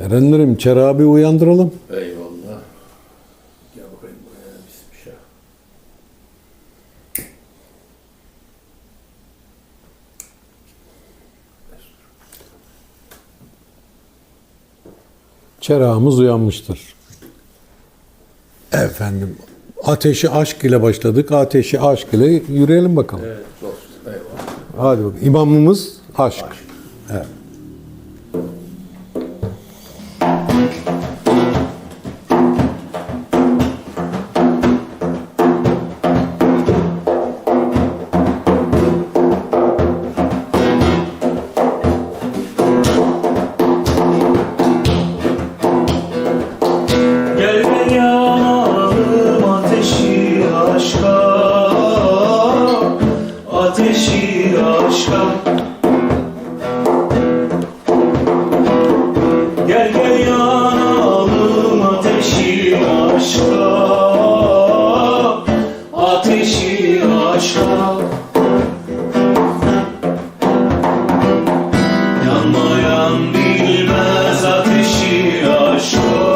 Erenlerim Çer abi uyandıralım. Eyvallah. Gel bakayım buraya. Bismillah. Çer ağamız uyanmıştır. Efendim ateşi aşk ile başladık. Ateşi aşk ile yürüyelim bakalım. Evet dost. Eyvallah. Hadi bakalım. İmamımız aşk. Evet. Ateşi aşka. Gel gel yanalım ateşi aşka. Ateşi aşka. Yanmayan bilmez ateşi aşka.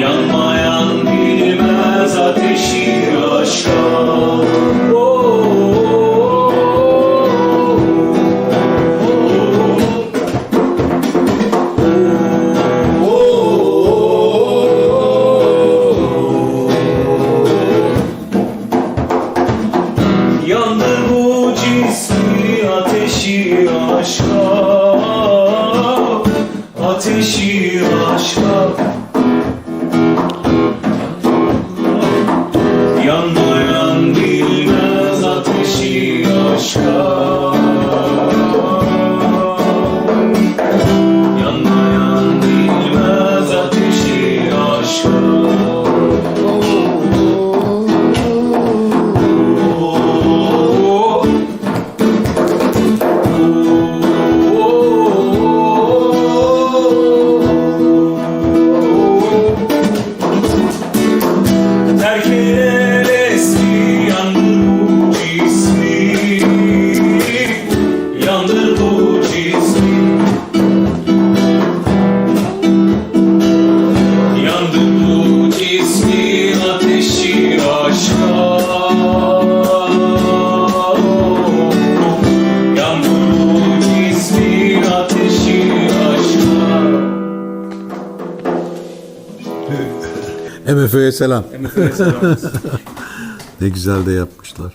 Yanmayan bilmez ateşi aşka Ateşi aşka Yandır bu cismi Yandır bu cismi ateşi aşka Yandır bu cismi ateşi aşka MF'ye selam. MF'ye selam. Ne güzel de yapmışlar.